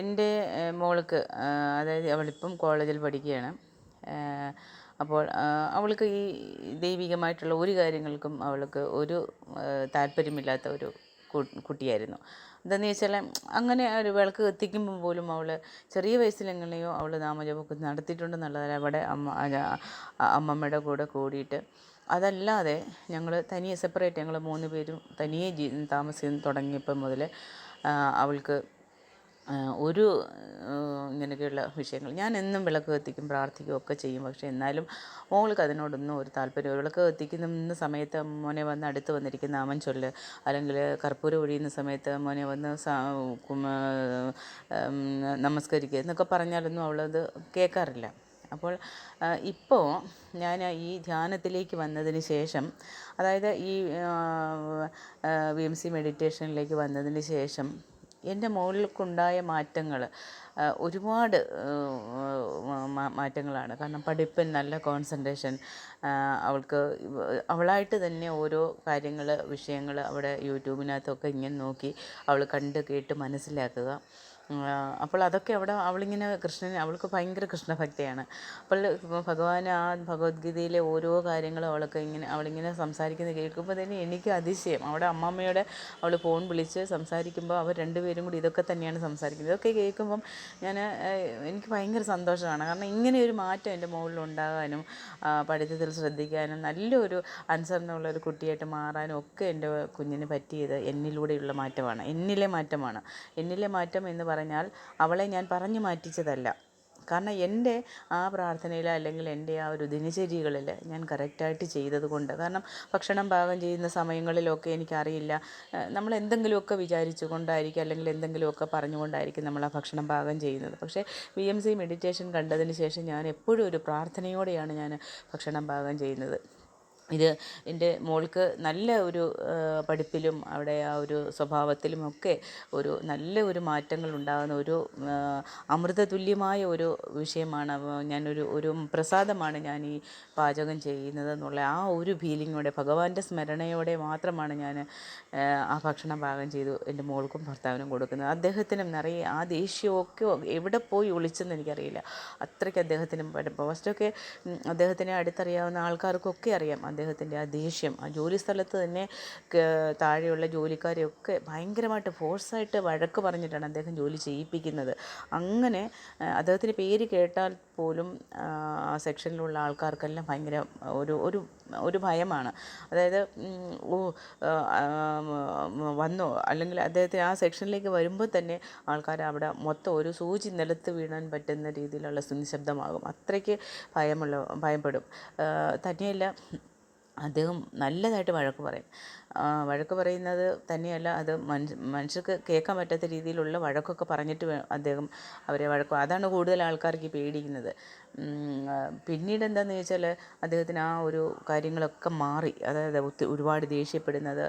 എന്റെ മോൾക്ക് അതായത് അവളിപ്പം കോളേജിൽ പഠിക്കുകയാണ്. അപ്പോൾ അവൾക്ക് ഈ ദൈവികമായിട്ടുള്ള ഒരു കാര്യങ്ങൾക്കും അവൾക്ക് ഒരു താല്പര്യമില്ലാത്ത ഒരു കുട്ടിയായിരുന്നു. എന്താണെന്ന് വെച്ചാൽ അങ്ങനെ ഒരു വിളക്ക് എത്തിക്കുമ്പോൾ പോലും അവൾ ചെറിയ വയസ്സിലെങ്ങനെയോ അവൾ നാമജപമൊക്കെ നടത്തിയിട്ടുണ്ടെന്നുള്ളതല്ല അവിടെ അമ്മ അമ്മമ്മയുടെ കൂടെ കൂടിയിട്ട്. അതല്ലാതെ ഞങ്ങൾ തനിയെ സെപ്പറേറ്റ് ഞങ്ങൾ മൂന്ന് പേരും തനിയെ ജീ താമസിക്കാൻ തുടങ്ങിയപ്പം മുതൽ അവൾക്ക് ഒരു ഇങ്ങനെയൊക്കെയുള്ള വിഷയങ്ങൾ. ഞാൻ എന്നും വിളക്ക് കത്തിക്കും പ്രാർത്ഥിക്കും ഒക്കെ ചെയ്യും. പക്ഷേ എന്നാലും മോൾക്ക് അതിനോടൊന്നും ഒരു താല്പര്യം വിളക്ക് കത്തിക്കുന്ന സമയത്ത് മോനെ വന്ന് അടുത്ത് വന്നിരിക്കുന്ന അമൻ ചൊല്ല്. അല്ലെങ്കിൽ കർപ്പൂരം ഒഴിയുന്ന സമയത്ത് മോനെ വന്ന് നമസ്കരിക്കുക എന്നൊക്കെ പറഞ്ഞാലൊന്നും അവളത് കേൾക്കാറില്ല. അപ്പോൾ ഇപ്പോൾ ഞാൻ ഈ ധ്യാനത്തിലേക്ക് വന്നതിന് ശേഷം അതായത് ഈ വി എം സി മെഡിറ്റേഷനിലേക്ക് വന്നതിന് ശേഷം എന്റെ മോൾക്കുണ്ടായ മാറ്റങ്ങൾ ഒരുപാട് മാറ്റങ്ങളാണ്. കാരണം പഠിപ്പിൽ നല്ല കോൺസെൻട്രേഷൻ അവൾക്ക് അവളായിട്ട് തന്നെ ഓരോ കാര്യങ്ങൾ വിഷയങ്ങൾ അവിടെ യൂട്യൂബിനകത്തൊക്കെ ഇങ്ങനെ നോക്കി അവൾ കണ്ട് കേട്ട് മനസ്സിലാക്കുക. അപ്പോൾ അതൊക്കെ അവിടെ അവളിങ്ങനെ കൃഷ്ണൻ അവൾക്ക് ഭയങ്കര കൃഷ്ണഭക്തിയാണ്. അപ്പോൾ ഭഗവാൻ ആ ഭഗവത്ഗീതയിലെ ഓരോ കാര്യങ്ങളും അവൾക്ക് ഇങ്ങനെ അവളിങ്ങനെ സംസാരിക്കുന്നത് കേൾക്കുമ്പോൾ തന്നെ എനിക്ക് അതിശയം. അവിടെ അമ്മമ്മയോടെ അവൾ ഫോൺ വിളിച്ച് സംസാരിക്കുമ്പോൾ അവർ രണ്ടുപേരും കൂടി ഇതൊക്കെ തന്നെയാണ് സംസാരിക്കുന്നത്. ഇതൊക്കെ കേൾക്കുമ്പം ഞാൻ എനിക്ക് ഭയങ്കര സന്തോഷമാണ്. കാരണം ഇങ്ങനെ ഒരു മാറ്റം എന്റെ മുകളിൽ ഉണ്ടാകാനും പഠിത്തത്തിൽ ശ്രദ്ധിക്കാനും നല്ലൊരു അനുസരണമുള്ള ഒരു കുട്ടിയായിട്ട് മാറാനും ഒക്കെ എന്റെ കുഞ്ഞിന് പറ്റിയത് എന്നിലൂടെയുള്ള മാറ്റമാണ്. എന്നിലെ മാറ്റമാണ്. എന്നിലെ മാറ്റം എന്ന് പറഞ്ഞാൽ അവളെ ഞാൻ പറഞ്ഞു മാറ്റിച്ചതല്ല. കാരണം എന്റെ ആ പ്രാർത്ഥനയിൽ അല്ലെങ്കിൽ എന്റെ ആ ഒരു ദിനചര്യകളിൽ ഞാൻ കറക്റ്റായിട്ട് ചെയ്തത് കൊണ്ട് കാരണം ഭക്ഷണം പാകം ചെയ്യുന്ന സമയങ്ങളിലൊക്കെ എനിക്കറിയില്ല നമ്മൾ എന്തെങ്കിലുമൊക്കെ വിചാരിച്ചു കൊണ്ടായിരിക്കും അല്ലെങ്കിൽ എന്തെങ്കിലുമൊക്കെ പറഞ്ഞുകൊണ്ടായിരിക്കും നമ്മൾ ആ ഭക്ഷണം പാകം ചെയ്യുന്നത്. പക്ഷേ വി എം സി മെഡിറ്റേഷൻ കണ്ടതിന് ശേഷം ഞാൻ എപ്പോഴും ഒരു പ്രാർത്ഥനയോടെയാണ് ഞാൻ ഭക്ഷണം പാകം ചെയ്യുന്നത്. ഇത് എന്റെ മോൾക്ക് നല്ല ഒരു പഠിപ്പിലും അവിടെ ആ ഒരു സ്വഭാവത്തിലും ഒക്കെ ഒരു നല്ല ഒരു മാറ്റങ്ങൾ ഉണ്ടാകുന്ന ഒരു അമൃതതുല്യമായ ഒരു വിഷയമാണ്. ഞാനൊരു ഒരു പ്രസാദമാണ് ഞാൻ ഈ പാചകം ചെയ്യുന്നത് എന്നുള്ള ആ ഒരു ഫീലിങ്ങോടെ ഭഗവാന്റെ സ്മരണയോടെ മാത്രമാണ് ഞാൻ ആ ഭക്ഷണം പാകം ചെയ്തു എന്റെ മോൾക്കും ഭർത്താവിനും കൊടുക്കുന്നത്. അദ്ദേഹത്തിനും നിറയെ ആ ദേഷ്യമൊക്കെ എവിടെ പോയി ഒളിച്ചെന്ന് എനിക്കറിയില്ല. അത്രയ്ക്ക് അദ്ദേഹത്തിനും ഫസ്റ്റൊക്കെ അദ്ദേഹത്തിനെ അടുത്തറിയാവുന്ന ആൾക്കാർക്കൊക്കെ അറിയാം. അദ്ദേഹത്തിന്റെ ആ ദേഷ്യം ആ ജോലി സ്ഥലത്ത് തന്നെ താഴെയുള്ള ജോലിക്കാരെയൊക്കെ ഭയങ്കരമായിട്ട് ഫോഴ്സായിട്ട് വഴക്ക് പറഞ്ഞിട്ടാണ് അദ്ദേഹം ജോലി ചെയ്യിപ്പിക്കുന്നത്. അങ്ങനെ അദ്ദേഹത്തിന്റെ പേര് കേട്ടാൽ പോലും ആ സെക്ഷനിലുള്ള ആൾക്കാർക്കെല്ലാം ഭയങ്കര ഒരു ഒരു ഒരു ഭയമാണ്. അതായത് ഓ വന്നോ അല്ലെങ്കിൽ അദ്ദേഹത്തെ ആ സെക്ഷനിലേക്ക് വരുമ്പോൾ തന്നെ ആൾക്കാർ അവിടെ മൊത്തം ഒരു സൂചി നിലത്ത് വീണാൻ പറ്റുന്ന രീതിയിലുള്ള നിശബ്ദമാകും. അത്രയ്ക്ക് ഭയമുള്ള ഭയപ്പെടും. തന്നെയല്ല അദ്ദേഹം നല്ലതായിട്ട് വഴക്ക് പറയും. വഴക്ക് പറയുന്നത് തന്നെയല്ല അത് മനുഷ്യർക്ക് കേൾക്കാൻ പറ്റാത്ത രീതിയിലുള്ള വഴക്കൊക്കെ പറഞ്ഞിട്ട് അദ്ദേഹം അവരെ വഴക്ക് അതാണ് കൂടുതൽ ആൾക്കാർക്ക് പേടിക്കുന്നത്. പിന്നീട് എന്താണെന്ന് ചോദിച്ചാൽ അദ്ദേഹത്തിന് ആ ഒരു കാര്യങ്ങളൊക്കെ മാറി. അതായത് ഒരുപാട് ദേഷ്യപ്പെടുന്നത്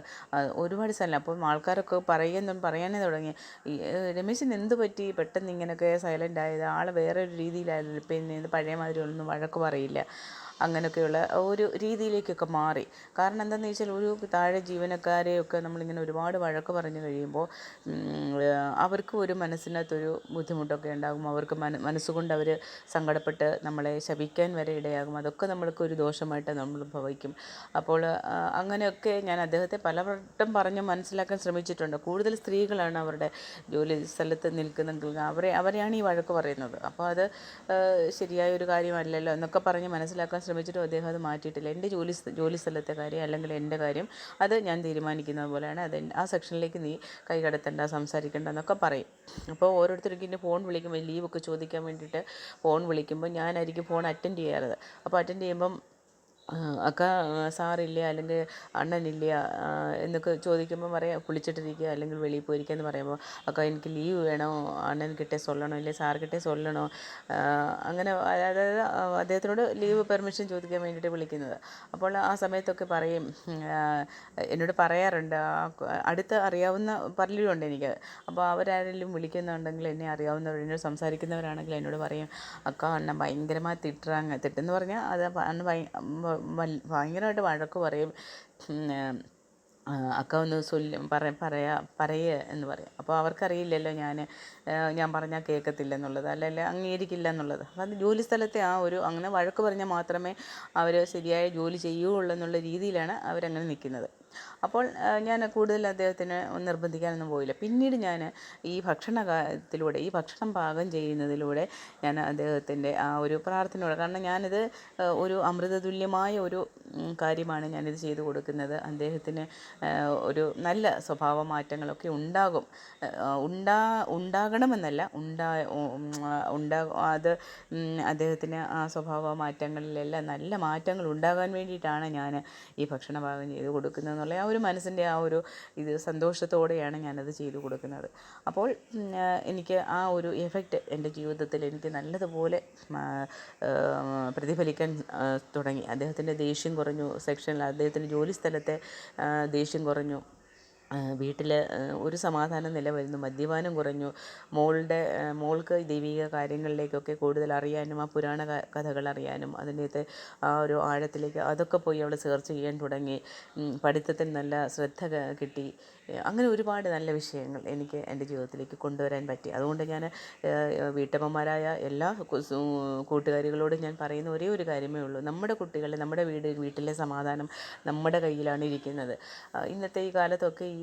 ഒരുപാട് സ്ഥലം. അപ്പം ആൾക്കാരൊക്കെ പറയുന്നു പറയാനേ തുടങ്ങി. രമേശിന് എന്ത് പറ്റി? പെട്ടെന്ന് ഇങ്ങനെയൊക്കെ സൈലന്റ് ആയത്. ആൾ വേറെ ഒരു രീതിയിലായിരുന്നു പിന്നെ പഴയ മാതിരി ഒന്നും വഴക്ക് പറയില്ല. അങ്ങനെയൊക്കെയുള്ള ഒരു രീതിയിലേക്കൊക്കെ മാറി. കാരണം എന്താണെന്ന് വെച്ചാൽ ഒരു താഴെ ജീവനക്കാരെയൊക്കെ നമ്മളിങ്ങനെ ഒരുപാട് വഴക്ക് പറഞ്ഞു കഴിയുമ്പോൾ അവർക്ക് ഒരു മനസ്സിനകത്തൊരു ബുദ്ധിമുട്ടൊക്കെ ഉണ്ടാകും. അവർക്ക് മന മനസ്സുകൊണ്ട് അവർ സങ്കടപ്പെട്ട് നമ്മളെ ശപിക്കാൻ വരെ ഇടയാകും. അതൊക്കെ നമ്മൾക്ക് ഒരു ദോഷമായിട്ട് നമ്മൾ ഭവിക്കും. അപ്പോൾ അങ്ങനെയൊക്കെ ഞാൻ അദ്ദേഹത്തെ പലവട്ടം പറഞ്ഞ് മനസ്സിലാക്കാൻ ശ്രമിച്ചിട്ടുണ്ട്. കൂടുതൽ സ്ത്രീകളാണ് അവരുടെ ജോലി സ്ഥലത്ത് നിൽക്കുന്നെങ്കിൽ അവരെ അവരെയാണ് ഈ വഴക്ക് പറയുന്നത്. അപ്പോൾ അത് ശരിയായ ഒരു കാര്യമല്ലല്ലോ എന്നൊക്കെ പറഞ്ഞ് മനസ്സിലാക്കാൻ ശ്രമിച്ചിട്ടും അദ്ദേഹം അത് മാറ്റിയിട്ടില്ല. എന്റെ ജോലി ജോലി സ്ഥലത്തെ കാര്യം അല്ലെങ്കിൽ എന്റെ കാര്യം അത് ഞാൻ തീരുമാനിക്കുന്നത് പോലെയാണ്. അത് ആ സെക്ഷനിലേക്ക് നീ കൈ കടത്തണ്ട സംസാരിക്കണ്ട എന്നൊക്കെ പറയും. അപ്പോൾ ഓരോരുത്തർക്കും എന്റെ ഫോൺ വിളിക്കുമ്പോൾ ലീവൊക്കെ ചോദിക്കാൻ വേണ്ടിയിട്ട് ഫോൺ വിളിക്കുമ്പോൾ ഞാനായിരിക്കും ഫോൺ അറ്റൻഡ് ചെയ്യാറ്. അപ്പോൾ അറ്റൻഡ് ചെയ്യുമ്പം അക്ക സാറില്ല അല്ലെങ്കിൽ അണ്ണനില്ല എന്നൊക്കെ ചോദിക്കുമ്പോൾ പറയാം കുളിച്ചിട്ടിരിക്കുക അല്ലെങ്കിൽ വെളിയിൽ പോയിരിക്കുക എന്ന് പറയുമ്പോൾ അക്ക എനിക്ക് ലീവ് വേണോ? അണ്ണൻ കിട്ടേ സൊല്ലണോ? ഇല്ലേ സാർ കിട്ടേ സൊല്ലണോ? അങ്ങനെ അതായത് അദ്ദേഹത്തിനോട് ലീവ് പെർമിഷൻ ചോദിക്കാൻ വേണ്ടിയിട്ട് വിളിക്കുന്നത്. അപ്പോൾ ആ സമയത്തൊക്കെ പറയും എന്നോട് പറയാറുണ്ട് അടുത്ത് അറിയാവുന്ന പലരുമുണ്ട് എനിക്ക്. അപ്പോൾ അവരാരെങ്കിലും വിളിക്കുന്നുണ്ടെങ്കിൽ എന്നെ അറിയാവുന്നവർ എന്നോട് സംസാരിക്കുന്നവരാണെങ്കിൽ എന്നോട് പറയും അക്ക അണ്ണൻ ഭയങ്കരമായി തിട്ടാങ്ങ് തിട്ടെന്ന് പറഞ്ഞാൽ അത് അണ്ണൻ ഭയങ്കരമായിട്ട് വഴക്ക് പറയും. അക്ക ഒന്ന് സൊല്ല് പറ പറയാ പറയേ എന്ന് പറയും. അപ്പോൾ അവർക്കറിയില്ലല്ലോ ഞാൻ ഞാൻ പറഞ്ഞാൽ കേൾക്കത്തില്ല എന്നുള്ളത് അല്ലെങ്കിൽ അംഗീകരിക്കില്ല എന്നുള്ളത് അത് ജോലി സ്ഥലത്തെ ആ ഒരു അങ്ങനെ വഴക്ക് പറഞ്ഞാൽ മാത്രമേ അവർ ശരിയായ ജോലി ചെയ്യുകയുള്ളൂ എന്നുള്ള രീതിയിലാണ് അവരങ്ങനെ നിൽക്കുന്നത്. അപ്പോൾ ഞാൻ കൂടുതൽ അദ്ദേഹത്തിന് നിർബന്ധിക്കാനൊന്നും പോയില്ല. പിന്നീട് ഞാൻ ഈ ഭക്ഷണ കാര്യത്തിലൂടെ ഈ ഭക്ഷണം പാകം ചെയ്യുന്നതിലൂടെ ഞാൻ അദ്ദേഹത്തിന്റെ ആ ഒരു പ്രാർത്ഥനയോടെ കാരണം ഞാനിത് ഒരു അമൃതതുല്യമായ ഒരു കാര്യമാണ് ഞാനിത് ചെയ്തു കൊടുക്കുന്നത്. അദ്ദേഹത്തിന് ഒരു നല്ല സ്വഭാവ മാറ്റങ്ങളൊക്കെ ഉണ്ടാകും ഉണ്ടാ ഉണ്ടാകണമെന്നല്ല ഉണ്ടാ ഉണ്ടാ അത് അദ്ദേഹത്തിന് ആ സ്വഭാവ മാറ്റങ്ങളിലെല്ലാം നല്ല മാറ്റങ്ങൾ ഉണ്ടാകാൻ വേണ്ടിയിട്ടാണ് ഞാൻ ഈ ഭക്ഷണ പാകം ചെയ്ത് കൊടുക്കുന്നത്. എന്നുള്ള ആ ഒരു മനസ്സിന്റെ ആ ഒരു ഇത് സന്തോഷത്തോടെയാണ് ഞാനത് ചെയ്തു കൊടുക്കുന്നത്. അപ്പോൾ എനിക്ക് ആ ഒരു എഫക്റ്റ് എന്റെ ജീവിതത്തിൽ എനിക്ക് നല്ലതുപോലെ പ്രതിഫലിക്കാൻ തുടങ്ങി. അദ്ദേഹത്തിന്റെ ദേഷ്യം കുറഞ്ഞു സെക്ഷനിൽ അദ്ദേഹത്തിന്റെ ജോലി സ്ഥലത്തെ ദേഷ്യം കുറഞ്ഞു. വീട്ടിൽ ഒരു സമാധാനം നിലവരുന്നു. മദ്യപാനം കുറഞ്ഞു. മോളുടെ മോൾക്ക് ദൈവിക കാര്യങ്ങളിലേക്കൊക്കെ കൂടുതൽ അറിയാനും ആ പുരാണ കഥകൾ അറിയാനും അതിന്റെയകത്തെ ആ ഒരു ആഴത്തിലേക്ക് അതൊക്കെ പോയി അവൾ സെർച്ച് ചെയ്യാൻ തുടങ്ങി. പഠിത്തത്തിൽ നല്ല ശ്രദ്ധ കിട്ടി. അങ്ങനെ ഒരുപാട് നല്ല വിഷയങ്ങൾ എനിക്ക് എന്റെ ജീവിതത്തിലേക്ക് കൊണ്ടുവരാൻ പറ്റി. അതുകൊണ്ട് ഞാൻ വീട്ടമ്മമാരായ എല്ലാ കൂട്ടുകാരികളോടും ഞാൻ പറയുന്ന ഒരേ ഒരു കാര്യമേ ഉള്ളൂ. നമ്മുടെ കുട്ടികളെ നമ്മുടെ വീട് വീട്ടിലെ സമാധാനം നമ്മുടെ കയ്യിലാണ് ഇരിക്കുന്നത്. ഇന്നത്തെ ഈ കാലത്തൊക്കെ ഈ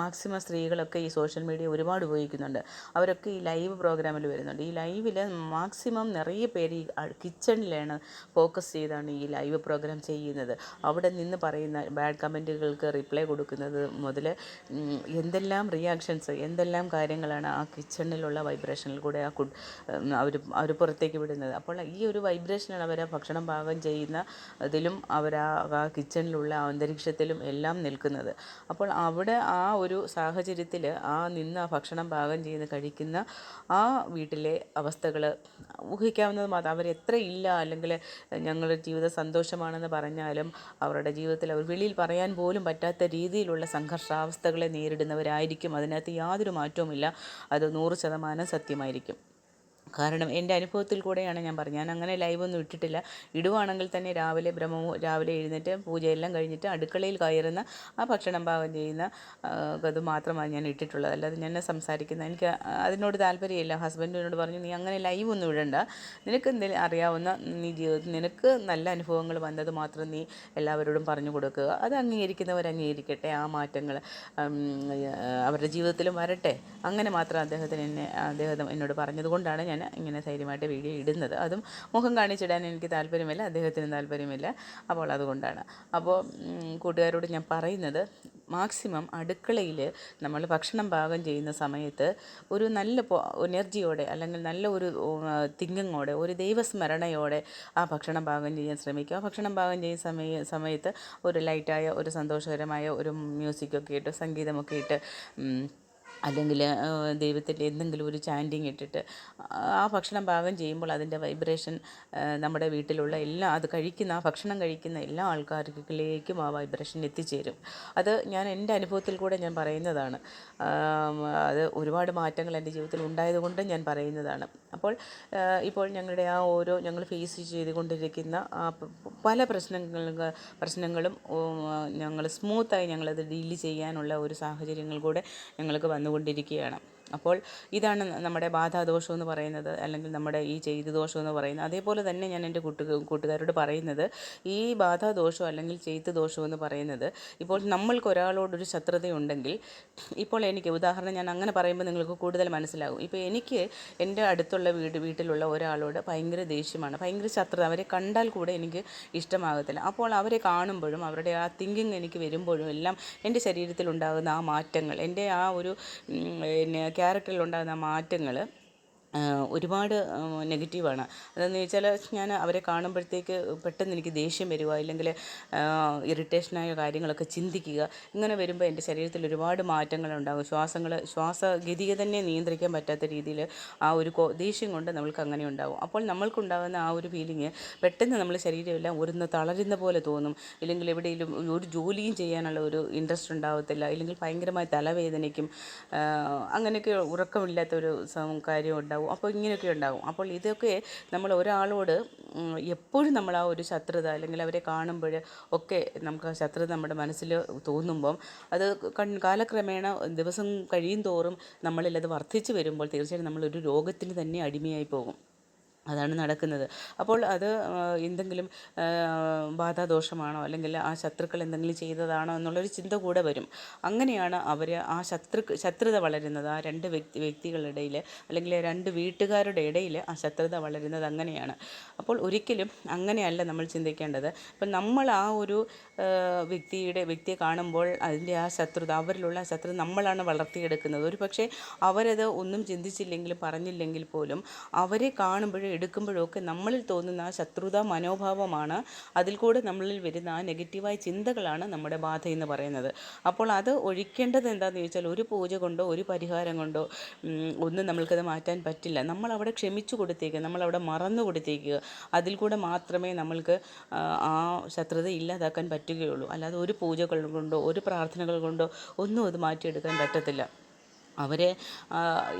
മാക്സിമം സ്ത്രീകളൊക്കെ ഈ സോഷ്യൽ മീഡിയ ഒരുപാട് ഉപയോഗിക്കുന്നുണ്ട്. അവരൊക്കെ ഈ ലൈവ് പ്രോഗ്രാമിൽ വരുന്നുണ്ട്. ഈ ലൈവിൽ മാക്സിമം നിറയെ പേര് ഈ കിച്ചണിലാണ് ഫോക്കസ് ചെയ്താണ് ഈ ലൈവ് പ്രോഗ്രാം ചെയ്യുന്നത്. അവിടെ നിന്ന് പറയുന്ന ബാഡ് കമന്റുകൾക്ക് റിപ്ലൈ കൊടുക്കുന്നത് മുതൽ എന്തെല്ലാം റിയാക്ഷൻസ് എന്തെല്ലാം കാര്യങ്ങളാണ് ആ കിച്ചണിലുള്ള വൈബ്രേഷനിൽ കൂടെ ആ കുഡ് അവർ അവർ പുറത്തേക്ക് വിടുന്നത്. അപ്പോൾ ഈ ഒരു വൈബ്രേഷനാണ് അവർ ഭക്ഷണം പാകം ചെയ്യുന്ന അതിലും അവർ ആ കിച്ചണിലുള്ള അന്തരീക്ഷത്തിലും എല്ലാം നിൽക്കുന്നത്. അപ്പോൾ അവിടെ ആ ഒരു സാഹചര്യത്തിൽ ആ നിന്ന് ആ ഭക്ഷണം പാകം ചെയ്യുന്ന കഴിക്കുന്ന ആ വീട്ടിലെ അവസ്ഥകൾ ഊഹിക്കാവുന്നത് മാത്രം. അവരെത്ര ഇല്ല അല്ലെങ്കിൽ ഞങ്ങളുടെ ജീവിതം സന്തോഷമാണെന്ന് പറഞ്ഞാലും അവരുടെ ജീവിതത്തിൽ അവർ വെളിയിൽ പറയാൻ പോലും പറ്റാത്ത രീതിയിലുള്ള സംഘർഷാവസ്ഥകളെ നേരിടുന്നവരായിരിക്കും. അതിനകത്ത് യാതൊരു മാറ്റവുമില്ല. അത് നൂറ് ശതമാനം സത്യമായിരിക്കും. കാരണം എന്റെ അനുഭവത്തിൽ കൂടെയാണ് ഞാൻ പറഞ്ഞത്. ഞാൻ അങ്ങനെ ലൈവൊന്നും ഇട്ടിട്ടില്ല. ഇടുവാണെങ്കിൽ തന്നെ രാവിലെ ബ്രഹ്മമു രാവിലെ എഴുന്നേറ്റ് പൂജയെല്ലാം കഴിഞ്ഞിട്ട് അടുക്കളയിൽ കയറുന്ന ആ ഭക്ഷണം പാകം ചെയ്യുന്ന അത് മാത്രമാണ് ഞാൻ ഇട്ടിട്ടുള്ളത്. അല്ലാതെ ഞാൻ സംസാരിക്കുന്നത്? എനിക്ക് അതിനോട് താല്പര്യമില്ല. ഹസ്ബൻഡിനോട് പറഞ്ഞു നീ അങ്ങനെ ലൈവ് ഒന്നും ഇടണ്ട. നിനക്ക് എന്തെങ്കിലും അറിയാവുന്ന നീ ജീവിതത്തിൽ നിനക്ക് നല്ല അനുഭവങ്ങൾ വന്നത് മാത്രം നീ എല്ലാവരോടും പറഞ്ഞു കൊടുക്കുക. അത് അംഗീകരിക്കുന്നവർ അംഗീകരിക്കട്ടെ ആ മാറ്റങ്ങൾ അവരുടെ ജീവിതത്തിലും വരട്ടെ. അങ്ങനെ മാത്രം അദ്ദേഹത്തിന് എന്നെ അദ്ദേഹം എന്നോട് പറഞ്ഞതുകൊണ്ടാണ് ഞാൻ ഇങ്ങനെ ധൈര്യമായിട്ട് വീഡിയോ ഇടുന്നത്. അതും മുഖം കാണിച്ചിടാൻ എനിക്ക് താല്പര്യമില്ല അദ്ദേഹത്തിന് താല്പര്യമില്ല. അപ്പോൾ അതുകൊണ്ടാണ്. അപ്പോൾ കൂട്ടുകാരോട് ഞാൻ പറയുന്നത് മാക്സിമം അടുക്കളയിൽ നമ്മൾ ഭക്ഷണം പാകം ചെയ്യുന്ന സമയത്ത് ഒരു നല്ല എനർജിയോടെ അല്ലെങ്കിൽ നല്ല ഒരു തിങ്കിങ്ങോടെ ഒരു ദൈവസ്മരണയോടെ ആ ഭക്ഷണം പാകം ചെയ്യാൻ ശ്രമിക്കുക. ഭക്ഷണം പാകം ചെയ്യുന്ന സമയ സമയത്ത് ഒരു ലൈറ്റായ ഒരു സന്തോഷകരമായ ഒരു മ്യൂസിക്കൊക്കെ ഇട്ട് സംഗീതമൊക്കെ ഇട്ട് അല്ലെങ്കിൽ ദൈവത്തിന്റെ എന്തെങ്കിലും ഒരു ചാന്റിങ് ഇട്ടിട്ട് ആ ഭക്ഷണം പാകം ചെയ്യുമ്പോൾ അതിന്റെ വൈബ്രേഷൻ നമ്മുടെ വീട്ടിലുള്ള എല്ലാ അത് കഴിക്കുന്ന ആ ഭക്ഷണം കഴിക്കുന്ന എല്ലാ ആൾക്കാർക്കിലേക്കും ആ വൈബ്രേഷൻ എത്തിച്ചേരും. അത് ഞാൻ എന്റെ അനുഭവത്തിൽ കൂടെ ഞാൻ പറയുന്നതാണ്. അത് ഒരുപാട് മാറ്റങ്ങൾ എന്റെ ജീവിതത്തിൽ ഉണ്ടായതുകൊണ്ട് ഞാൻ പറയുന്നതാണ്. അപ്പോൾ ഇപ്പോൾ ഞങ്ങളുടെ ആ ഓരോ ഞങ്ങൾ ഫേസ് ചെയ്തുകൊണ്ടിരിക്കുന്ന പല പ്രശ്നങ്ങൾ പ്രശ്നങ്ങളും ഞങ്ങൾ സ്മൂത്തായി ഞങ്ങളത് ഡീൽ ചെയ്യാനുള്ള ഒരു സാഹചര്യങ്ങൾ കൂടെ ഞങ്ങൾക്ക് വന്നുകൊണ്ടിരിക്കുകയാണ് അപ്പോൾ ഇതാണ് നമ്മുടെ ബാധാദോഷം എന്ന് പറയുന്നത് അല്ലെങ്കിൽ നമ്മുടെ ഈ ചെയ്തു ദോഷം എന്ന് പറയുന്നത്. അതേപോലെ തന്നെ ഞാൻ എന്റെ കൂട്ടു കൂട്ടുകാരോട് പറയുന്നത് ഈ ബാധാദോഷം അല്ലെങ്കിൽ ചെയ്തു ദോഷം എന്ന് പറയുന്നത് ഇപ്പോൾ നമ്മൾക്ക് ഒരാളോടൊരു ശത്രുതയുണ്ടെങ്കിൽ ഇപ്പോൾ എനിക്ക് ഉദാഹരണം ഞാൻ അങ്ങനെ പറയുമ്പോൾ നിങ്ങൾക്ക് കൂടുതൽ മനസ്സിലാകും. ഇപ്പോൾ എനിക്ക് എന്റെ അടുത്തുള്ള വീട് വീട്ടിലുള്ള ഒരാളോട് ഭയങ്കര ദേഷ്യമാണ്. ഭയങ്കര ശത്രുത. അവരെ കണ്ടാൽ കൂടെ എനിക്ക് ഇഷ്ടമാകത്തില്ല. അപ്പോൾ അവരെ കാണുമ്പോഴും അവരുടെ ആ തിങ്കിങ് എനിക്ക് വരുമ്പോഴും എല്ലാം എന്റെ ശരീരത്തിൽ ഉണ്ടാകുന്ന ആ മാറ്റങ്ങൾ എന്റെ ആ ഒരു പിന്നെ ആ മാറ്റങ്ങൾ ഒരുപാട് നെഗറ്റീവാണ്. അതെന്ന് വെച്ചാൽ ഞാൻ അവരെ കാണുമ്പോഴത്തേക്ക് പെട്ടെന്ന് എനിക്ക് ദേഷ്യം വരിക അല്ലെങ്കിൽ ഇറിറ്റേഷനായ കാര്യങ്ങളൊക്കെ ചിന്തിക്കുക. ഇങ്ങനെ വരുമ്പോൾ എന്റെ ശരീരത്തിൽ ഒരുപാട് മാറ്റങ്ങളുണ്ടാകും. ശ്വാസങ്ങൾ ശ്വാസഗതിയെ തന്നെ നിയന്ത്രിക്കാൻ പറ്റാത്ത രീതിയിൽ ആ ഒരു ദേഷ്യം കൊണ്ട് നമ്മൾക്ക് അങ്ങനെ ഉണ്ടാകും അപ്പോൾ നമ്മൾക്കുണ്ടാകുന്ന ആ ഒരു ഫീലിങ് പെട്ടെന്ന് നമ്മൾ ശരീരമെല്ലാം ഒരുന്ന് തളരുന്ന പോലെ തോന്നും. ഇല്ലെങ്കിൽ എവിടെയെങ്കിലും ഒരു ജോലിയും ചെയ്യാനുള്ള ഒരു ഇൻട്രസ്റ്റ് ഉണ്ടാകത്തില്ല ഇല്ലെങ്കിൽ ഭയങ്കരമായ തലവേദനയ്ക്കും അങ്ങനെയൊക്കെ ഉറക്കമില്ലാത്ത ഒരു സം- കാര്യം ഉണ്ടാവും. ഉണ്ടാവും. അപ്പോൾ ഇങ്ങനെയൊക്കെ ഉണ്ടാവും. അപ്പോൾ ഇതൊക്കെ നമ്മൾ ഒരാളോട് എപ്പോഴും നമ്മൾ ആ ഒരു ശത്രുത അല്ലെങ്കിൽ അവരെ കാണുമ്പോൾ ഒക്കെ നമുക്ക് ആ ശത്രുത നമ്മുടെ മനസ്സിൽ തോന്നുമ്പം അത് കൺ കാലക്രമേണ ദിവസം കഴിയും തോറും നമ്മളിൽ അത് വർദ്ധിച്ചു വരുമ്പോൾ തീർച്ചയായും നമ്മളൊരു രോഗത്തിന് തന്നെ അടിമയായി പോകും. അതാണ് നടക്കുന്നത്. അപ്പോൾ അത് എന്തെങ്കിലും ബാധ ബാധാദോഷമാണോ? അല്ലെങ്കിൽ ആ ശത്രുക്കൾ എന്തെങ്കിലും ചെയ്തതാണോ എന്നുള്ളൊരു ചിന്ത കൂടെ വരും. അങ്ങനെയാണ് അവർ ആ ശത്രു ശത്രുത വളരുന്നത്. ആ രണ്ട് വ്യക്തി വ്യക്തികളുടെ ഇടയിൽ അല്ലെങ്കിൽ രണ്ട് വീട്ടുകാരുടെ ഇടയിൽ ആ ശത്രുത വളരുന്നത് അങ്ങനെയാണ്. അപ്പോൾ ഒരിക്കലും അങ്ങനെയല്ല നമ്മൾ ചിന്തിക്കേണ്ടത്. ഇപ്പം നമ്മൾ ആ ഒരു വ്യക്തിയുടെ വ്യക്തിയെ കാണുമ്പോൾ അതിന്റെ ആ ശത്രുത അവരിലുള്ള ശത്രുത നമ്മളാണ് വളർത്തിയെടുക്കുന്നത്. ഒരു പക്ഷേ അവരത് ഒന്നും ചിന്തിച്ചില്ലെങ്കിൽ പറഞ്ഞില്ലെങ്കിൽ പോലും അവരെ കാണുമ്പോഴും എടുക്കുമ്പോഴും ഒക്കെ നമ്മളിൽ തോന്നുന്ന ആ ശത്രുതാ മനോഭാവമാണ്. അതിൽ കൂടെ നമ്മളിൽ വരുന്ന ആ നെഗറ്റീവായ ചിന്തകളാണ് നമ്മുടെ ബാധ എന്ന് പറയുന്നത്. അപ്പോൾ അത് ഒഴിക്കേണ്ടത് എന്താണെന്ന് ചോദിച്ചാൽ ഒരു പൂജ കൊണ്ടോ ഒരു പരിഹാരം കൊണ്ടോ ഒന്നും നമ്മൾക്കത് മാറ്റാൻ പറ്റില്ല. നമ്മൾ അവിടെ ക്ഷമിച്ചു കൊടുത്തേക്കുക നമ്മൾ അവിടെ മറന്നു കൊടുത്തേക്കുക. അതിൽ കൂടെ മാത്രമേ നമ്മൾക്ക് ആ ശത്രുത ഇല്ലാതാക്കാൻ പറ്റുകയുള്ളൂ. അല്ലാതെ ഒരു പൂജകൾ കൊണ്ടോ ഒരു പ്രാർത്ഥനകൾ കൊണ്ടോ ഒന്നും അത് മാറ്റിയെടുക്കാൻ പറ്റത്തില്ല. അവരെ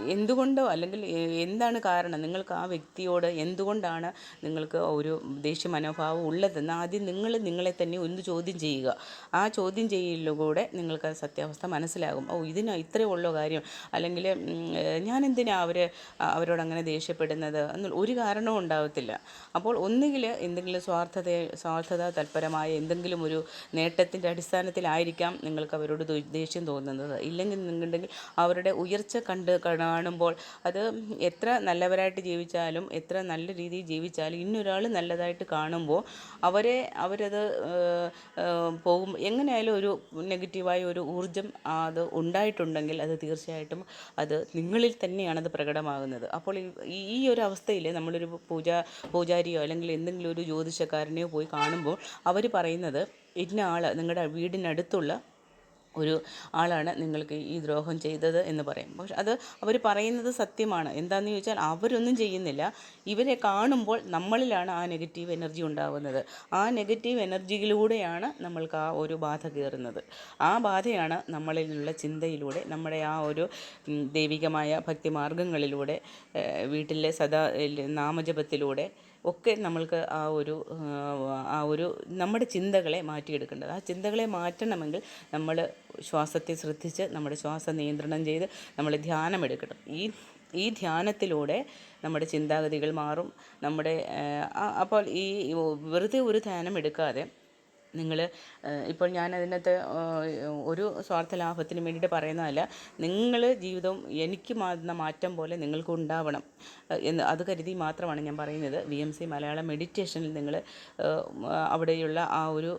എന്തുകൊണ്ടോ അല്ലെങ്കിൽ എന്താണ് കാരണം? നിങ്ങൾക്ക് ആ വ്യക്തിയോട് എന്തുകൊണ്ടാണ് നിങ്ങൾക്ക് ഒരു ദേഷ്യ മനോഭാവം ഉള്ളതെന്ന് ആദ്യം നിങ്ങൾ നിങ്ങളെ തന്നെ ഒന്ന് ചോദ്യം ചെയ്യുക. ആ ചോദ്യം ചെയ്യലിലൂടെ നിങ്ങൾക്ക് ആ സത്യാവസ്ഥ മനസ്സിലാകും. ഓ ഇതിന് ഇത്രയേ ഉള്ളൂ കാര്യം. അല്ലെങ്കിൽ ഞാൻ എന്തിനാ അവർ അവരോട് അങ്ങനെ ദേഷ്യപ്പെടുന്നത്? എന്നുള്ള ഒരു കാരണവും ഉണ്ടാവത്തില്ല. അപ്പോൾ ഒന്നുകിൽ എന്തെങ്കിലും സ്വാർത്ഥത സ്വാർത്ഥത തൽപരമായ എന്തെങ്കിലും ഒരു നേട്ടത്തിന്റെ അടിസ്ഥാനത്തിലായിരിക്കാം നിങ്ങൾക്ക് അവരോട് ദേഷ്യം തോന്നുന്നത്. ഇല്ലെങ്കിൽ നിങ്ങളുണ്ടെങ്കിൽ അവരുടെ ഉയർച്ച കണ്ട് കാണുമ്പോൾ അത് എത്ര നല്ലവരായിട്ട് ജീവിച്ചാലും എത്ര നല്ല രീതിയിൽ ജീവിച്ചാലും ഇന്നൊരാൾ നല്ലതായിട്ട് കാണുമ്പോൾ അവരെ അവരത് പോകും. എങ്ങനെയായാലും ഒരു നെഗറ്റീവായ ഒരു ഊർജം അത് ഉണ്ടായിട്ടുണ്ടെങ്കിൽ അത് തീർച്ചയായിട്ടും അത് നിങ്ങളിൽ തന്നെയാണ് അത് പ്രകടമാകുന്നത്. അപ്പോൾ ഈ ഒരു അവസ്ഥയിൽ നമ്മളൊരു പൂജ പൂജാരിയോ അല്ലെങ്കിൽ എന്തെങ്കിലും ഒരു ജ്യോതിഷക്കാരനെയോ പോയി കാണുമ്പോൾ അവർ പറയുന്നത് ഇന്ന ആൾ നിങ്ങളുടെ വീടിനടുത്തുള്ള ഒരു ആളാണ് നിങ്ങൾക്ക് ഈ ദ്രോഹം ചെയ്തത് എന്ന് പറയും പക്ഷെ അത് അവർ പറയുന്നത് സത്യമാണ്. എന്താണെന്ന് ചോദിച്ചാൽ അവരൊന്നും ചെയ്യുന്നില്ല. ഇവരെ കാണുമ്പോൾ നമ്മളിലാണ് ആ നെഗറ്റീവ് എനർജി ഉണ്ടാകുന്നത് ആ നെഗറ്റീവ് എനർജിയിലൂടെയാണ് നമ്മൾക്ക് ആ ഒരു ബാധ കയറുന്നത്. ആ ബാധയാണ് നമ്മളിലുള്ള ചിന്തയിലൂടെ നമ്മുടെ ആ ഒരു ദൈവികമായ ഭക്തിമാർഗങ്ങളിലൂടെ വീട്ടിലെ സദാ നാമജപത്തിലൂടെ ഒക്കെ നമ്മൾക്ക് ആ ഒരു ആ, ഒരു നമ്മുടെ ചിന്തകളെ മാറ്റിയെടുക്കേണ്ടത്. ആ ചിന്തകളെ മാറ്റണമെങ്കിൽ നമ്മൾ ശ്വാസത്തെ ശ്രദ്ധിച്ച് നമ്മുടെ ശ്വാസം നിയന്ത്രണം ചെയ്ത് നമ്മൾ ധ്യാനം എടുക്കണം ഈ ഈ ധ്യാനത്തിലൂടെ നമ്മുടെ ചിന്താഗതികൾ മാറും. നമ്മുടെ അപ്പോൾ ഈ വെറുതെ ഒരു ധ്യാനം എടുക്കാതെ നിങ്ങൾ ഇപ്പോൾ ഞാൻ അതിനകത്ത് ഒരു സ്വാർത്ഥ ലാഭത്തിന് വേണ്ടിയിട്ട് പറയുന്നതല്ല നിങ്ങൾ ജീവിതം എനിക്ക് മാറുന്ന മാറ്റം പോലെ നിങ്ങൾക്ക് ഉണ്ടാവണം എന്ന് അത് കരുതി മാത്രമാണ് ഞാൻ പറയുന്നത്. വി എം സി മലയാളം മെഡിറ്റേഷനിൽ നിങ്ങൾ അവിടെയുള്ള ആ ഒരു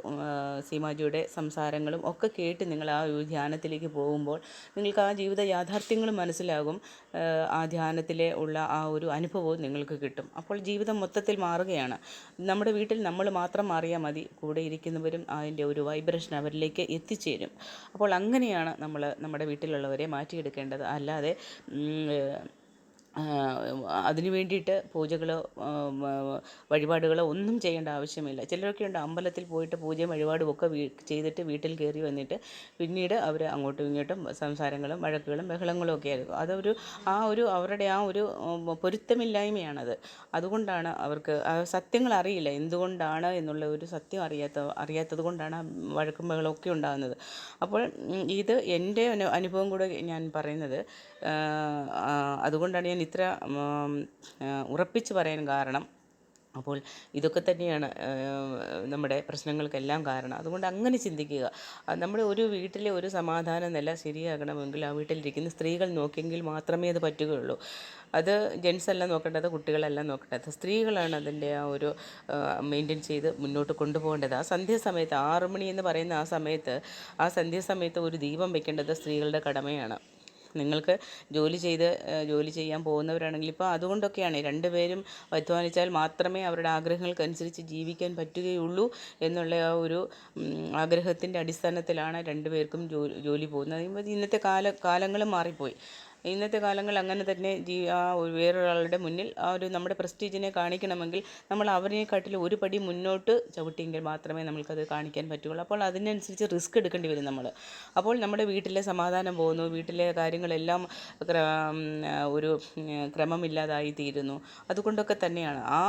സീമാജിയുടെ സംസാരങ്ങളും ഒക്കെ കേട്ട് നിങ്ങൾ ആ ഒരു ധ്യാനത്തിലേക്ക് പോകുമ്പോൾ നിങ്ങൾക്ക് ആ ജീവിത യാഥാർത്ഥ്യങ്ങൾ മനസ്സിലാകും ആ ധ്യാനത്തിലെ ഉള്ള ആ ഒരു അനുഭവവും നിങ്ങൾക്ക് കിട്ടും. അപ്പോൾ ജീവിതം മൊത്തത്തിൽ മാറുകയാണ്. നമ്മുടെ വീട്ടിൽ നമ്മൾ മാത്രം മാറിയാൽ മതി കൂടെ ഇരിക്കുന്നവരും അതിന്റെ ഒരു വൈബ്രേഷൻ അവരിലേക്ക് എത്തിച്ചേരും. അപ്പോൾ അങ്ങനെയാണ് നമ്മൾ നമ്മുടെ വീട്ടിലുള്ളവരെ മാറ്റിയെടുക്കേണ്ടത്. അല്ലാതെ അതിന് വേണ്ടിയിട്ട് പൂജകളോ വഴിപാടുകളോ ഒന്നും ചെയ്യേണ്ട ആവശ്യമില്ല. ചിലരൊക്കെ ഉണ്ട് അമ്പലത്തിൽ പോയിട്ട് പൂജയും വഴിപാടും ഒക്കെ ചെയ്തിട്ട് വീട്ടിൽ കയറി വന്നിട്ട് പിന്നീട് അവർ അങ്ങോട്ടും ഇങ്ങോട്ടും സംസാരങ്ങളും വഴക്കുകളും ബഹളങ്ങളും ഒക്കെ ആയിരിക്കും. അതൊരു ആ ഒരു അവരുടെ ആ ഒരു പൊരുത്തമില്ലായ്മയാണത്. അതുകൊണ്ടാണ് അവർക്ക് സത്യങ്ങൾ അറിയില്ല. എന്തുകൊണ്ടാണ് എന്നുള്ള ഒരു സത്യം അറിയാത്ത അറിയാത്തത് കൊണ്ടാണ് വഴക്കും ബഹളം ഒക്കെ ഉണ്ടാകുന്നത്. അപ്പോൾ ഇത് എന്റെ അനുഭവം കൂടെ ഞാൻ പറയുന്നത് അതുകൊണ്ടാണ് ഞാൻ ഉം, ഉറപ്പിച്ച് പറയാൻ കാരണം അപ്പോൾ ഇതൊക്കെ തന്നെയാണ് നമ്മുടെ പ്രശ്നങ്ങൾക്കെല്ലാം കാരണം. അതുകൊണ്ട് അങ്ങനെ ചിന്തിക്കുക. നമ്മുടെ ഒരു വീട്ടിലെ ഒരു സമാധാന നില ശരിയാകണമെങ്കിൽ ആ വീട്ടിലിരിക്കുന്ന സ്ത്രീകൾ നോക്കിയെങ്കിൽ മാത്രമേ അത് പറ്റുകയുള്ളൂ. അത് ജെൻസ് അല്ല നോക്കേണ്ടത് കുട്ടികളല്ല നോക്കേണ്ടത്. സ്ത്രീകളാണ് അതിന്റെ ആ ഒരു മെയിന്റെയിൻ ചെയ്ത് മുന്നോട്ട് കൊണ്ടുപോകേണ്ടത്. ആ സന്ധ്യാസമയത്ത് ആറ് മണി എന്ന് പറയുന്ന ആ സമയത്ത് ആ സന്ധ്യാസമയത്ത് ഒരു ദീപം വെക്കേണ്ടത് സ്ത്രീകളുടെ കടമയാണ്. നിങ്ങൾക്ക് ജോലി ചെയ്ത് ജോലി ചെയ്യാൻ പോകുന്നവരാണെങ്കിൽ ഇപ്പോൾ അതുകൊണ്ടൊക്കെയാണ് രണ്ടുപേരും അധ്വാനിച്ചാൽ മാത്രമേ അവരുടെ ആഗ്രഹങ്ങൾക്കനുസരിച്ച് ജീവിക്കാൻ പറ്റുകയുള്ളൂ എന്നുള്ള ആ ഒരു ആഗ്രഹത്തിന്റെ അടിസ്ഥാനത്തിലാണ് രണ്ടുപേർക്കും ജോലി ജോലി പോകുന്നത്. ഇന്നത്തെ കാല കാലങ്ങളും മാറിപ്പോയി. ഇന്നത്തെ കാലങ്ങൾ അങ്ങനെ തന്നെ ജീ ആ വേറൊരാളുടെ മുന്നിൽ ആ ഒരു നമ്മുടെ പ്രസ്റ്റീജിനെ കാണിക്കണമെങ്കിൽ നമ്മൾ അവരെക്കാട്ടിൽ ഒരു പടി മുന്നോട്ട് ചവിട്ടിയെങ്കിൽ മാത്രമേ നമ്മൾക്കത് കാണിക്കാൻ പറ്റുകയുള്ളൂ അപ്പോൾ അതിനനുസരിച്ച് റിസ്ക് എടുക്കേണ്ടി വരും നമ്മൾ. അപ്പോൾ നമ്മുടെ വീട്ടിലെ സമാധാനം പോകുന്നു. വീട്ടിലെ കാര്യങ്ങളെല്ലാം ഒരു ക്രമമില്ലാതായി തീരുന്നു. അതുകൊണ്ടൊക്കെ തന്നെയാണ്. ആ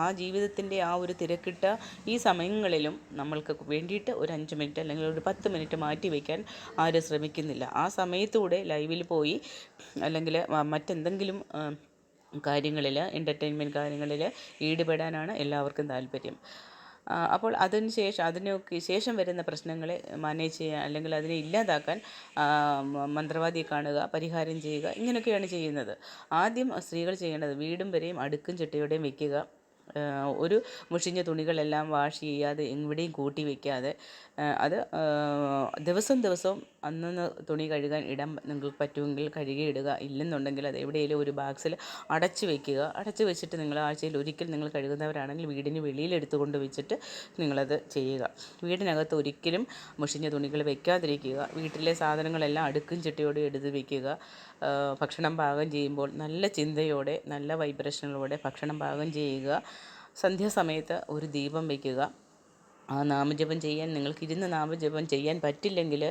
ആ ജീവിതത്തിന്റെ ആ ഒരു തിരക്കിട്ട ഈ സമയങ്ങളിലും നമ്മൾക്ക് വേണ്ടിയിട്ട് ഒരു അഞ്ച് മിനിറ്റ് അല്ലെങ്കിൽ ഒരു പത്ത് മിനിറ്റ് മാറ്റി വയ്ക്കാൻ ആരും ശ്രമിക്കുന്നില്ല. ആ സമയത്തൂടെ ലൈവിൽ പോയി അല്ലെങ്കിൽ മറ്റെന്തെങ്കിലും കാര്യങ്ങളിൽ എന്റർടൈൻമെന്റ് കാര്യങ്ങളിൽ ഈടുപെടാനാണ് എല്ലാവർക്കും താല്പര്യം. അപ്പോൾ അതിന് ശേഷം അതിനൊക്കെ ശേഷം വരുന്ന പ്രശ്നങ്ങളെ മാനേജ് ചെയ്യാൻ അല്ലെങ്കിൽ അതിനെ ഇല്ലാതാക്കാൻ മന്ത്രവാദിയെ കാണുക പരിഹാരം ചെയ്യുക ഇങ്ങനെയൊക്കെയാണ് ചെയ്യുന്നത്. ആദ്യം സ്ത്രീകൾ ചെയ്യേണ്ടത് വീടും വരെയും അടുക്കും ചിട്ടയോടെയും വെക്കുക. ഒരു മുഷിഞ്ഞ തുണികളെല്ലാം വാഷ് ചെയ്യാതെ എവിടെയും കൂട്ടി വയ്ക്കാതെ അത് ദിവസം ദിവസവും അന്നന്ന് തുണി കഴുകാൻ ഇടം നിങ്ങൾക്ക് പറ്റുമെങ്കിൽ കഴുകി ഇടുക. ഇല്ലെന്നുണ്ടെങ്കിൽ അത് എവിടെയെങ്കിലും ഒരു ബാക്സിൽ അടച്ച് വെക്കുക. അടച്ച് വെച്ചിട്ട് നിങ്ങൾ ആഴ്ചയിൽ ഒരിക്കൽ നിങ്ങൾ കഴുകുന്നവരാണെങ്കിൽ വീടിന് വെളിയിൽ എടുത്തുകൊണ്ട് വെച്ചിട്ട് നിങ്ങളത് ചെയ്യുക. വീടിനകത്ത് ഒരിക്കലും മുഷിഞ്ഞ തുണികൾ വെക്കാതിരിക്കുക. വീട്ടിലെ സാധനങ്ങളെല്ലാം അടുക്കും ചിട്ടയോടെ എടുത്ത് വെക്കുക. ഭക്ഷണം പാകം ചെയ്യുമ്പോൾ നല്ല ചിന്തയോടെ നല്ല വൈബ്രേഷനിലൂടെ ഭക്ഷണം പാകം ചെയ്യുക. സന്ധ്യാസമയത്ത് ഒരു ദീപം വയ്ക്കുക ആ നാമജപം ചെയ്യാൻ നിങ്ങൾക്ക് ഇരുന്ന് നാമജപം ചെയ്യാൻ പറ്റില്ലെങ്കിൽ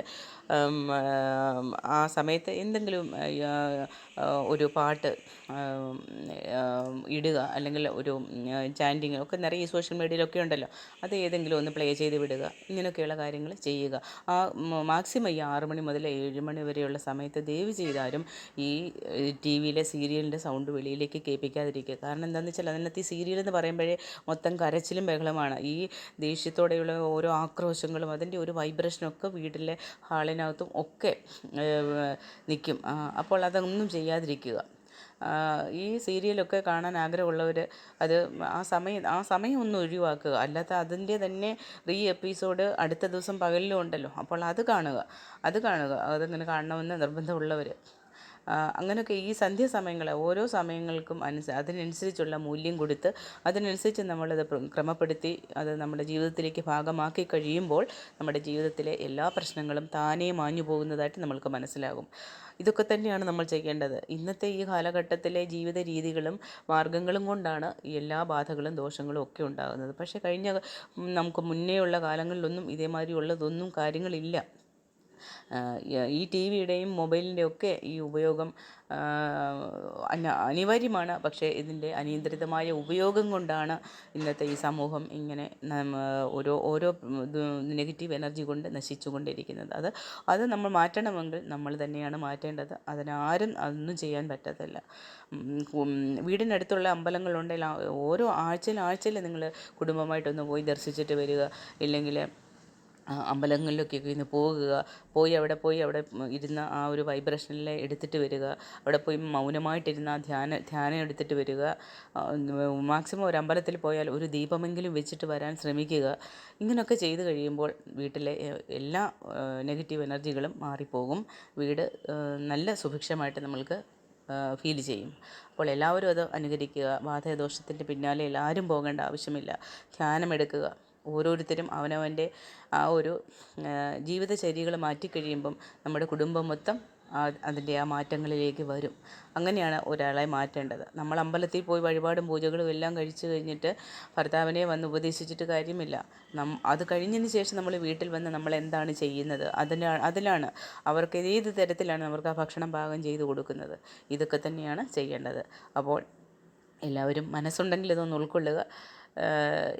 ആ സമയത്ത് എന്തെങ്കിലും ഒരു പാട്ട് ഇടുക അല്ലെങ്കിൽ ഒരു ചാന്റിങ് ഒക്കെ നിറയെ സോഷ്യൽ മീഡിയയിലൊക്കെ ഉണ്ടല്ലോ. അത് ഏതെങ്കിലും ഒന്ന് പ്ലേ ചെയ്ത് വിടുക ഇങ്ങനെയൊക്കെയുള്ള കാര്യങ്ങൾ ചെയ്യുക. ആ മാക്സിമം ഈ ആറ് മണി മുതൽ ഏഴ് മണി വരെയുള്ള സമയത്ത് ദയവ് ചെയ്താലും ഈ ടി വിയിലെ സീരിയലിന്റെ സൗണ്ട് വെളിയിലേക്ക് കേൾപ്പിക്കാതിരിക്കുക. കാരണം എന്താണെന്ന് വെച്ചാൽ അതിനകത്ത് ഈ സീരിയൽ എന്ന് പറയുമ്പോഴേ മൊത്തം കരച്ചിലും ബഹളമാണ്. ഈ ദേഷ്യത്തോടെയുള്ള ഓരോ ആക്രോശങ്ങളും അതിന്റെ ഒരു വൈബ്രേഷനും ഒക്കെ വീട്ടിലെ ഹാളിനകത്തും ഒക്കെ നിൽക്കും അപ്പോൾ അതൊന്നും ചെയ്യാതിരിക്കുക. ഈ സീരിയലൊക്കെ കാണാൻ ആഗ്രഹമുള്ളവർ അത് ആ സമയം ആ സമയം ഒന്ന് ഒഴിവാക്കുക. അല്ലാത്ത അതിന്റെ തന്നെ റീ എപ്പിസോഡ് അടുത്ത ദിവസം പകലിലും ഉണ്ടല്ലോ. അപ്പോൾ അത് കാണുക. അത് കാണുക. അതങ്ങനെ കാണണമെന്ന് നിർബന്ധമുള്ളവർ അങ്ങനെയൊക്കെ ഈ സന്ധ്യാസമയങ്ങൾ ഓരോ സമയങ്ങൾക്കും അനുസ അതിനനുസരിച്ചുള്ള മൂല്യം കൊടുത്ത് അതിനനുസരിച്ച് നമ്മളത് ക്രമപ്പെടുത്തി അത് നമ്മുടെ ജീവിതത്തിലേക്ക് ഭാഗമാക്കി കഴിയുമ്പോൾ നമ്മുടെ ജീവിതത്തിലെ എല്ലാ പ്രശ്നങ്ങളും താനേ മാഞ്ഞു പോകുന്നതായിട്ട് നമ്മൾക്ക് മനസ്സിലാകും. ഇതൊക്കെ തന്നെയാണ് നമ്മൾ ചെയ്യേണ്ടത്. ഇന്നത്തെ ഈ കാലഘട്ടത്തിലെ ജീവിത രീതികളും മാർഗങ്ങളും കൊണ്ടാണ് എല്ലാ ബാധകളും ദോഷങ്ങളും ഒക്കെ ഉണ്ടാകുന്നത്. പക്ഷേ കഴിഞ്ഞ നമുക്ക് മുന്നേ ഉള്ള കാലങ്ങളിലൊന്നും ഇതേമാതിരി ഉള്ളതൊന്നും കാര്യങ്ങളില്ല. ഈ ടി വിയുടെയും മൊബൈലിന്റെ ഒക്കെ ഈ ഉപയോഗം അനിവാര്യമാണ്. പക്ഷേ ഇതിന്റെ അനിയന്ത്രിതമായ ഉപയോഗം കൊണ്ടാണ് ഇന്നത്തെ ഈ സമൂഹം ഇങ്ങനെ ഓരോ ഓരോ നെഗറ്റീവ് എനർജി കൊണ്ട് നശിച്ചുകൊണ്ടിരിക്കുന്നത്. അത് അത് നമ്മൾ മാറ്റണമെങ്കിൽ നമ്മൾ തന്നെയാണ് മാറ്റേണ്ടത്. അതിനാരും അതൊന്നും ചെയ്യാൻ പറ്റത്തില്ല. വീടിനടുത്തുള്ള അമ്പലങ്ങളുണ്ടെങ്കിൽ ഓരോ ആഴ്ചയിൽ ആഴ്ചയിൽ നിങ്ങൾ കുടുംബമായിട്ടൊന്ന് പോയി ദർശിച്ചിട്ട് വരിക. ഇല്ലെങ്കിൽ അമ്പലങ്ങളിലൊക്കെ ഇന്ന് പോകുക. പോയി അവിടെ പോയി അവിടെ ഇരുന്ന ആ ഒരു വൈബ്രേഷനിൽ എടുത്തിട്ട് വരിക. അവിടെ പോയി മൗനമായിട്ടിരുന്ന് ആ ധ്യാന ധ്യാനം എടുത്തിട്ട് വരിക. മാക്സിമം ഒരു അമ്പലത്തിൽ പോയാൽ ഒരു ദീപമെങ്കിലും വെച്ചിട്ട് വരാൻ ശ്രമിക്കുക. ഇങ്ങനെയൊക്കെ ചെയ്ത് കഴിയുമ്പോൾ വീട്ടിലെ എല്ലാ നെഗറ്റീവ് എനർജികളും മാറിപ്പോകും. വീട് നല്ല സുഭിക്ഷമായിട്ട് നമ്മൾക്ക് ഫീൽ ചെയ്യും. അപ്പോൾ എല്ലാവരും അത് അനുകരിക്കുക. ബാധദോഷത്തിന്റെ പിന്നാലെ എല്ലാവരും പോകേണ്ട ആവശ്യമില്ല. ധ്യാനമെടുക്കുക. ഓരോരുത്തരും അവനവന്റെ ആ ഒരു ജീവിതചര്യകൾ മാറ്റിക്കഴിയുമ്പം നമ്മുടെ കുടുംബം മൊത്തം അതിന്റെ ആ മാറ്റങ്ങളിലേക്ക് വരും. അങ്ങനെയാണ് ഒരാളെ മാറ്റേണ്ടത്. നമ്മൾ അമ്പലത്തിൽ പോയി വഴിപാടും പൂജകളും എല്ലാം കഴിച്ചു കഴിഞ്ഞിട്ട് ഭർത്താവിനെ വന്ന് ഉപദേശിച്ചിട്ട് കാര്യമില്ല. നം അത് കഴിഞ്ഞതിന് ശേഷം നമ്മൾ വീട്ടിൽ വന്ന് നമ്മൾ എന്താണ് ചെയ്യുന്നത്? അതിനാണ് അതിലാണ് അവർക്ക് ഏത് തരത്തിലാണ് അവർക്ക് ആ ഭക്ഷണം പാകം ചെയ്ത് കൊടുക്കുന്നത്? ഇതൊക്കെ തന്നെയാണ് ചെയ്യേണ്ടത്. അപ്പോൾ എല്ലാവരും മനസ്സുണ്ടെങ്കിൽ ഇതൊന്ന് ഉൾക്കൊള്ളുക.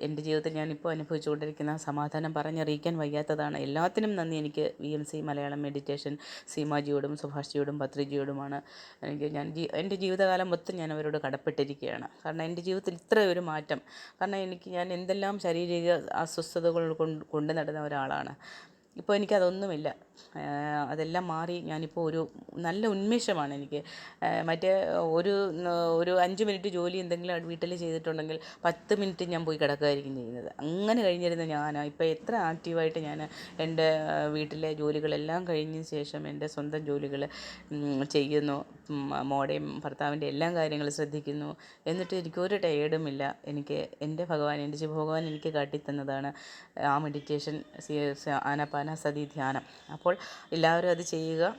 എന്റെ ജീവിതത്തിൽ ഞാനിപ്പോൾ അനുഭവിച്ചുകൊണ്ടിരിക്കുന്ന സമാധാനം പറഞ്ഞറിയിക്കാൻ വയ്യാത്തതാണ്. എല്ലാത്തിനും നന്ദി. എനിക്ക് V M C Malayalam meditation സീമാജിയോടും സുഭാഷ്ജിയോടും പത്രിജിയോടുമാണ് എനിക്ക് ഞാൻ എന്റെ ജീവിതകാലം മൊത്തം ഞാൻ അവരോട് കടപ്പെട്ടിരിക്കുകയാണ്. കാരണം എന്റെ ജീവിതത്തിൽ ഇത്ര ഒരു മാറ്റം. കാരണം എനിക്ക് ഞാൻ എന്തെല്ലാം ശാരീരിക അസ്വസ്ഥതകൾ കൊണ്ട് കൊണ്ട് നടന്ന ഒരാളാണ്. ഇപ്പോൾ എനിക്കതൊന്നുമില്ല. അതെല്ലാം മാറി ഞാനിപ്പോൾ ഒരു നല്ല ഉന്മേഷമാണ് എനിക്ക്. മറ്റേ ഒരു ഒരു അഞ്ച് മിനിറ്റ് ജോലി എന്തെങ്കിലും വീട്ടിൽ ചെയ്തിട്ടുണ്ടെങ്കിൽ പത്ത് മിനിറ്റ് ഞാൻ പോയി കിടക്കുകയായിരിക്കും ചെയ്യുന്നത്. അങ്ങനെ കഴിഞ്ഞിരുന്ന ഞാൻ ഇപ്പോൾ എത്ര ആക്റ്റീവായിട്ട് ഞാൻ എന്റെ വീട്ടിലെ ജോലികളെല്ലാം കഴിഞ്ഞ ശേഷം എന്റെ സ്വന്തം ജോലികൾ ചെയ്യുന്നു. മോടെയും ഭർത്താവിന്റെ എല്ലാം കാര്യങ്ങളും ശ്രദ്ധിക്കുന്നു. എന്നിട്ട് എനിക്കൊരു ടയേർഡുമില്ല എനിക്ക് എന്റെ ഭഗവാൻ എന്റെ ശിവഭഗവാൻ എനിക്ക് കാട്ടിത്തന്നതാണ് ആ മെഡിറ്റേഷൻ ആനപ്പാന സതി ധ്യാനം. അപ്പോൾ എല്ലാവരും അത് ചെയ്യുക.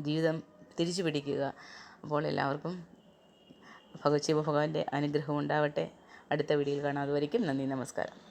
ജീവിതം തിരിച്ചു പിടിക്കുക. അപ്പോൾ എല്ലാവർക്കും ഭഗവത് ശിവഭഗവാന്റെ അനുഗ്രഹം ഉണ്ടാവട്ടെ. അടുത്ത വീഡിയോയിൽ കാണാം. അതുവരയ്ക്കും നന്ദി നമസ്കാരം.